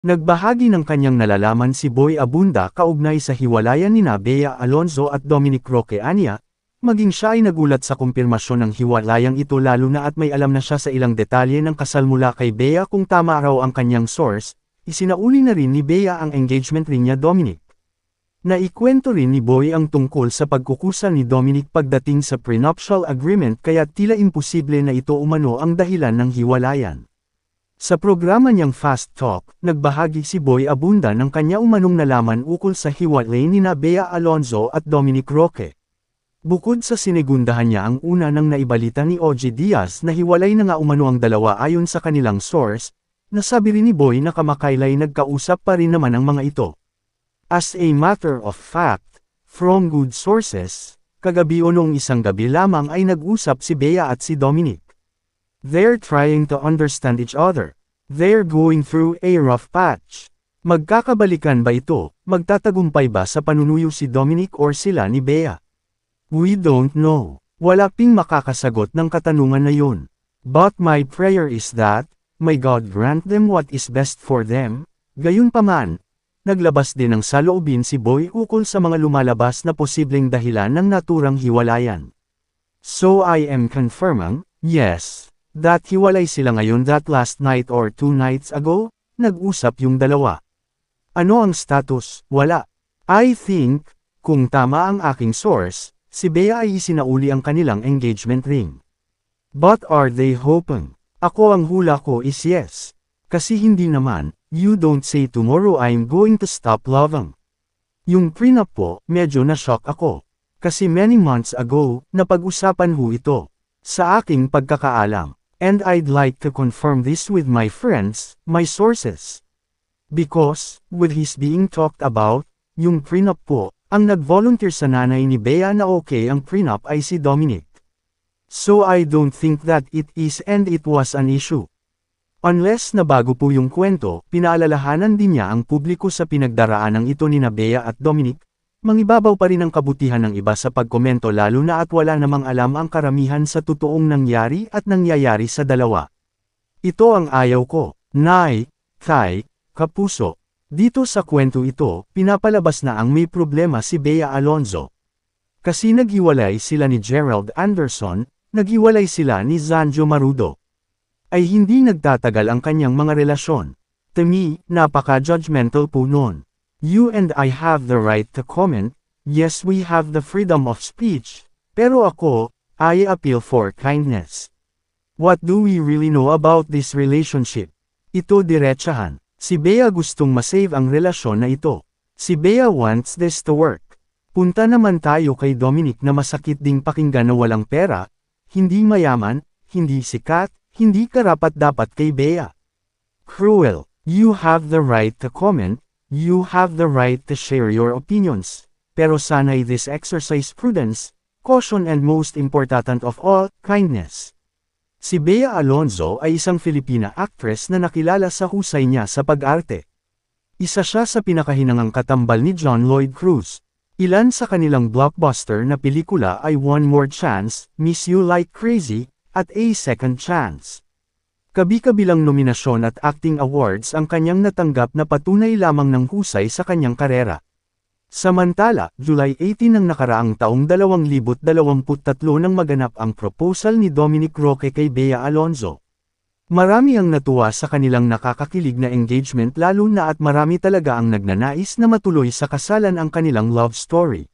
Nagbahagi ng kanyang nalalaman si Boy Abunda kaugnay sa hiwalayan ni Bea Alonzo at Dominic Roque Ania, maging siya ay nagulat sa kumpirmasyon ng hiwalayang ito lalo na at may alam na siya sa ilang detalye ng kasal mula kay Bea kung tama raw ang kanyang source, isinauli na rin ni Bea ang engagement ring niya Dominic. Naikwento rin ni Boy ang tungkol sa pagkukusa ni Dominic pagdating sa prenuptial agreement kaya tila imposible na ito umano ang dahilan ng hiwalayan. Sa programa niyang Fast Talk, nagbahagi si Boy Abunda ng kanya umanong nalaman ukol sa hiwalay ni Bea Alonzo at Dominic Roque. Bukod sa sinigundahan niya ang una nang naibalita ni OG Diaz na hiwalay na nga umano ang dalawa ayon sa kanilang source, nasabi rin ni Boy na kamakailay nagkausap pa rin naman ang mga ito. As a matter of fact, from good sources, kagabi o noong isang gabi lamang ay nag-usap si Bea at si Dominic. They're trying to understand each other. They're going through a rough patch. Magkakabalikan ba ito, magtatagumpay ba sa panunuyo si Dominic or sila ni Bea? We don't know. Wala ping makakasagot ng katanungan na yun. But my prayer is that, may God grant them what is best for them. Gayunpaman, naglabas din ng saloobin si Boy ukol sa mga lumalabas na posibleng dahilan ng naturang hiwalayan. So I am confirming, yes, that hiwalay sila ngayon that last night or two nights ago, nag-usap yung dalawa. Ano ang status? Wala. I think, kung tama ang aking source, si Bea ay isinauli ang kanilang engagement ring. But are they hoping? Ako ang hula ko is yes. Kasi hindi naman, you don't say tomorrow I'm going to stop loving. Yung prenup po, medyo na-shock ako. Kasi many months ago, napag-usapan ho ito. Sa aking pagkakaalam. And I'd like to confirm this with my friends, my sources. Because, with his being talked about, yung prenup po, ang nag-volunteer sa nanay ni Bea na okay ang prenup ay si Dominic. So I don't think that it is and it was an issue. Unless na bago po yung kwento, pinaalalahanan din niya ang publiko sa pinagdaraanan ito ni Bea at Dominic, mangibabaw pa rin ang kabutihan ng iba sa pagkomento lalo na at wala namang alam ang karamihan sa totoong nangyari at nangyayari sa dalawa. Ito ang ayaw ko, Nay, Tay, Kapuso. Dito sa kwento ito, pinapalabas na ang may problema si Bea Alonzo. Kasi naghiwalay sila ni Gerald Anderson, naghiwalay sila ni Zanjo Marudo. Ay hindi nagtatagal ang kanyang mga relasyon. To me, napaka-judgmental po noon. You and I have the right to comment, yes we have the freedom of speech, pero ako, I appeal for kindness. What do we really know about this relationship? Ito diretsahan. Si Bea gustong masave ang relasyon na ito. Si Bea wants this to work. Punta naman tayo kay Dominic na masakit ding pakinggan na walang pera, hindi mayaman, hindi sikat, hindi karapat dapat kay Bea. Cruel, you have the right to comment, you have the right to share your opinions, pero sanay this exercise prudence, caution and most important of all, kindness. Si Bea Alonzo ay isang Filipina actress na nakilala sa husay niya sa pag-arte. Isa siya sa pinakahinangang katambal ni John Lloyd Cruz. Ilan sa kanilang blockbuster na pelikula ay One More Chance, Miss You Like Crazy, at A Second Chance. Kabi-kabilang nominasyon at acting awards ang kanyang natanggap na patunay lamang ng husay sa kanyang karera. Samantala, July 18 ng nakaraang taong 2023 nang maganap ang proposal ni Dominic Roque kay Bea Alonzo. Marami ang natuwa sa kanilang nakakakilig na engagement lalo na at marami talaga ang nagnanais na matuloy sa kasalan ang kanilang love story.